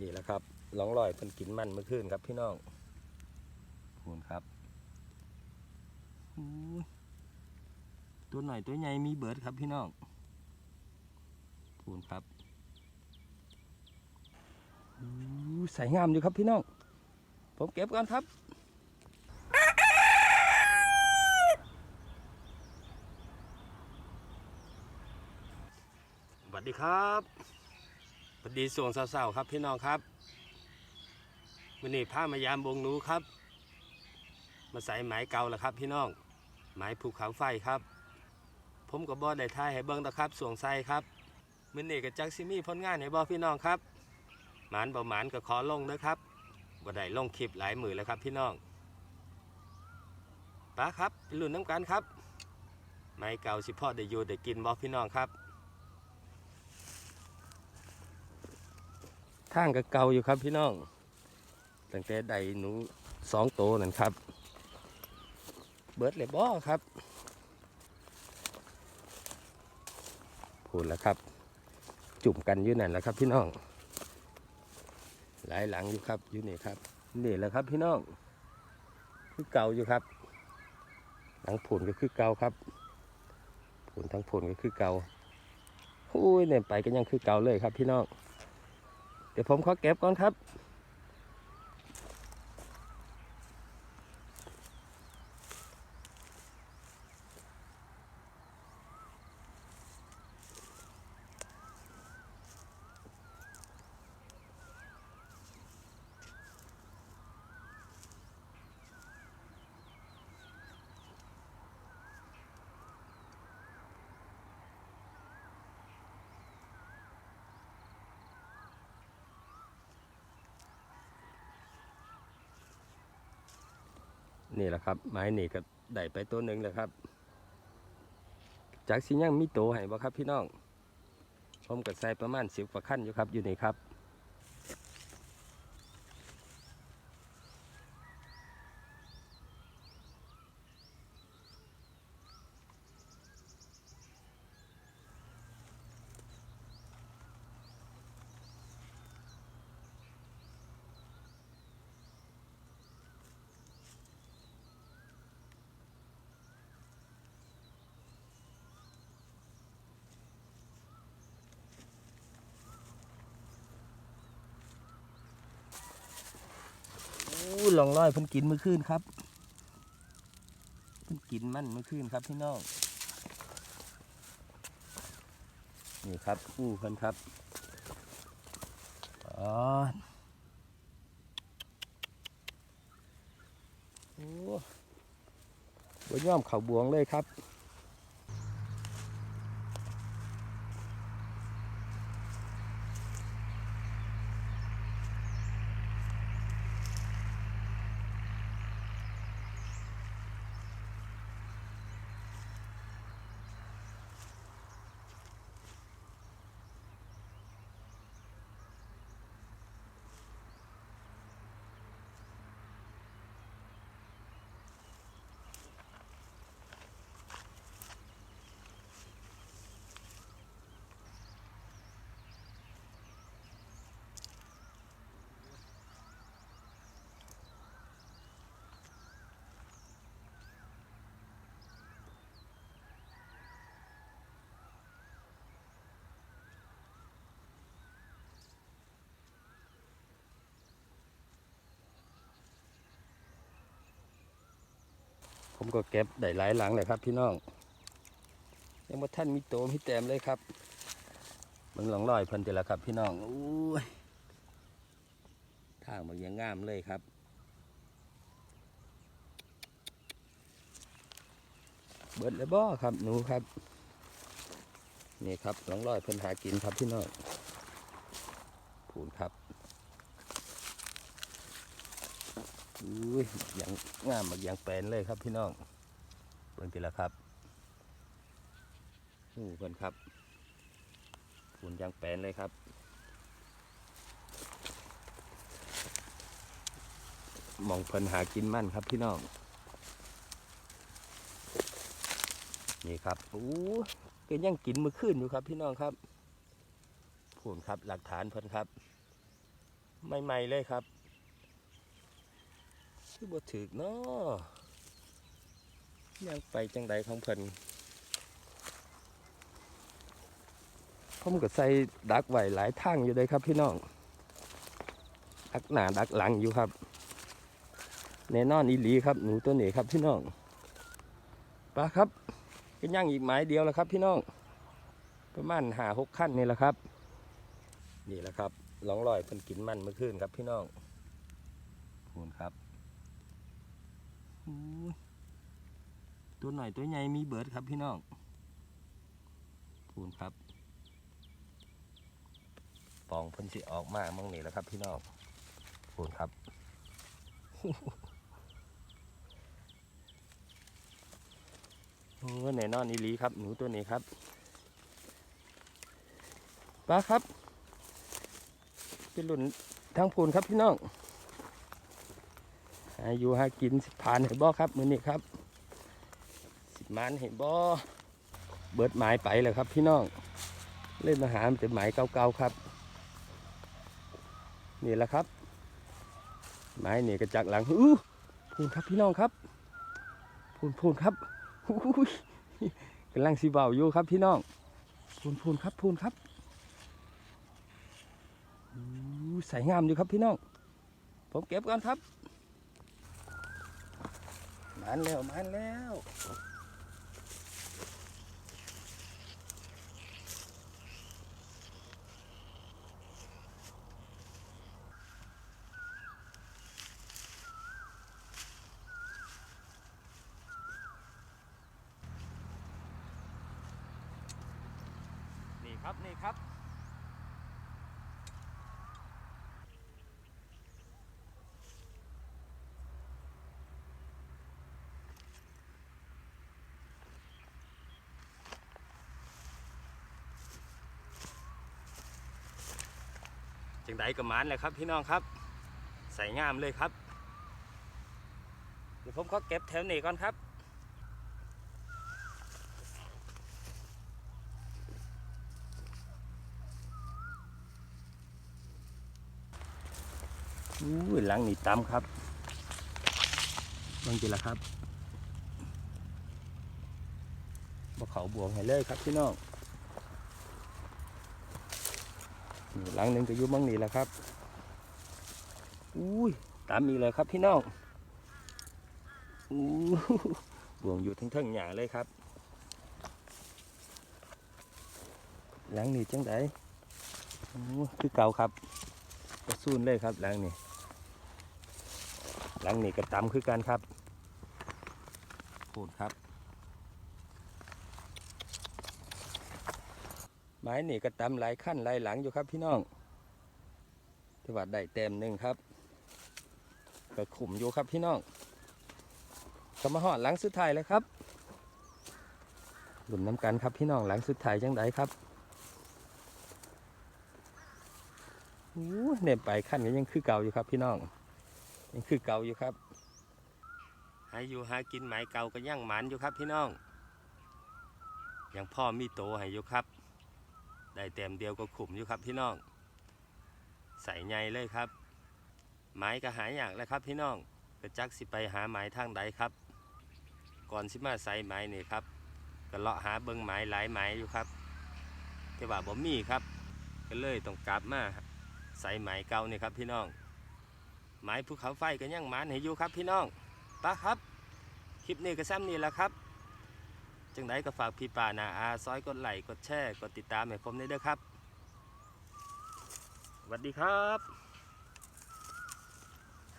นี่แหละครับหลองลอยเพิ่นกินมันเมื่อคืนครับพี่น้องพูนครับอู้ยตัวหน่อยตัวใหญ่มีเบิร์ดครับพี่น้องพูนครับใส่งามอยู่ครับพี่น้อง ผมเก็บก่อนครับสวัสดีครับ สวัสดีส่วงเศร้าๆครับพี่น้องครับวันนี้พามายามบงนูครับ มาใส่ไหมเก่าแล้วครับ พี่น้องไหมภูเขาไฟครับ ผมกับบอสได้ทายให้เบิ้งนะครับส่วงไส้ครับมื้อนี้กับจักซิมีผลงานให้บอพี่น้องครับ หมานบ่หมานก็ขอลงนะครับบ่ได้ลงคลิปหลายมือแล้วครับพี่น้องป้าครับไปลุ้นน้ำกันครับไหมเก่าสิพ่อได้อยู่ได้กินบอพี่น้องครับ ทางก็เก่าอยู่ครับพี่น้อง ตั้งแต่ใดหนูสองโตวนั่นครับ เบิร์ดเลยบ่ครับพูดแล้วครับ จุ่มกันอยู่นั่นแหละครับพี่น้อง หลายหลังอยู่ครับอยู่นี่ครับนี่แหละครับพี่น้อง คือเก่าอยู่ครับ หลังผุนก็คือเก่าครับผุนทั้งผุนก็คือเก่าอุ้ยเนี่ยไปก็ยังคือเก่าเลยครับพี่น้อง เดี๋ยวผมขอเก็บก่อนครับ นี่แหละครับ ไม้นี่ก็ได้ไปตัวหนึ่งแล้วครับ จากสิยังมีโตให้บ่ครับพี่น้องผมก็ใส่ประมาณสิบกว่าขั้นอยู่ครับอยู่นี่ครับ อู้ ลองร้อยเพิ่นกินเมื่อคืนครับเพิ่นกินมันเมื่อคืนครับพี่น้องนี่ครับอู้เพิ่นครับอ๋อโอ้ยย่อมเข่าบวงเลยครับ ผมก็เก็บได้หลายหลังเลยครับพี่น้องยังว่าท่านมีโตมีแต้มเลยครับมันหลองลอยเพิ่นแต่ละครับ พี่น้องอู้ยทางมันยังงามเลยครับเบิดเลยบ่ครับหนูครับนี่ครับหลองลอยเพิ่นหากินครับพี่น้องผูนครับ อุ้ยอย่างงามอย่างแปลนเลยครับพี่น้องเบิ่งทีละครับหูเพิ่นครับผูนอย่างแปลนเลยครับมองเพิ่นหากินมั่นครับพี่น้อง นี่ครับอู้ก็ยังกินมือขึ้นอยู่ครับพี่น้องครับพูนครับหลักฐานเพิ่นครับ ใหม่ๆเลยครับ คือบ่ถึกเนาะยังไปจังใดของเพิ่นผมก็ใส่ดักไว้หลายทางอยู่เลยครับพี่น้อง ดักหน้าดักหลังอยู่ครับ แน่นอนอีหลีครับหนูตัวนี้ครับพี่น้องปลาครับก็ย่างอีกหมายเดียวแล้วครับ พี่น้อง ประมาณหาหกขั้นนี่แหละครับ นี่แหละครับลองลอยเพิ่นกินมันเมื่อคืนครับพี่น้องพูนครับ ตัวหน่อยตัวใหญ่มีเบิร์ดครับพี่น้องพูนครับปองพิ่นสิออกมามองนี่แหละครับ พี่น้องพูนครับโอ้แน่นอนอีหลีครับ หนูตัวนี้ครับปลาครับเป็นหลุนทางพูนครับพี่น้อง อายุหากินสิผ่านเห็นบ่ครับมือนี้ครับ สิบมันเห็นบ่เบิดหมายไปเลยครับพี่น้องเล่นมาหาแต่หมายเก่าๆครับ นี่แหละครับ หมายนี่กระจักหลังอู้พูนครับพี่น้องครับพูนพูนครับอุ้ยกำลังสีเบาอยู่ครับพี่น้องพูนพูนครับพูนครับอู้ใส่งามอยู่ครับพี่น้อง ผมเก็บก่อนครับ มันแล้วมันแล้วนี่ครับนี่ครับ จังไดกับมันเลยครับ พี่น้องครับใส่งามเลยครับ เดี๋ยวผมขอเก็บแถวนี้ก่อนครับอู้หลังนี่ต่ำครับบางทีละครับบ่เขาบวงให้เลยครับพี่น้องนี่ หลังหนึ่งก็อยู่บางนี่แหละครับอุ้ยตามอีกเลยครับพี่น้องอู้บวงอยู่ทั้งๆหยาเลยครับ หลังนี่จังไดคือเก่าครับกระซูนเลยครับหลังนี้หลังนี้กระตำคือกันครับพูดครับ ไม้นี่กระตำหลายขั้นหลายหลังอยู่ครับพี่น้องที่ว่าได้เต็มหนึ่งครับก็ขุมอยู่ครับพี่น้องก็มาหอดหลังสุดท้ายเลยครับหลุนน้ำกันครับพี่น้องหลังสุดท้ายจังไดครับเนี่ยไปขั้นก็ยังคือเก่าอยู่ครับพี่น้อง ยังคือเก่าอยู่ครับหาอยู่หากินหมายเก่าก็ยังหมันอยู่ครับพี่น้องยังพ่อมีโตให้อยู่ครับ ได้เต็มเดียวก็ขุมอยู่ครับพี่น้อง ใส่ใหญ่เลยครับ ไม้ก็หายากแล้วครับพี่น้องกระจักสิไปหาไม้ทางใดครับ ก่อนสิมาใส่ไม้นี่ครับก็เลาะหาเบิ้งไม้หลายไม้อยู่ครับ แต่ว่าบ่มีครับ ก็เลยต้องกลับมาใส่ไหมเก่านี่ครับพี่น้องไหมภูเขาไฟก็ยังหมันให้อยู่ครับพี่น้องปะครับ คลิปนี้ก็ซ้ำนี่แหละครับ จังไดก็ฝากพี่ป่านาอาซอยกดไลค์กดแชร์กดติดตามให้ผมได้เด้อครับสวัสดีครับ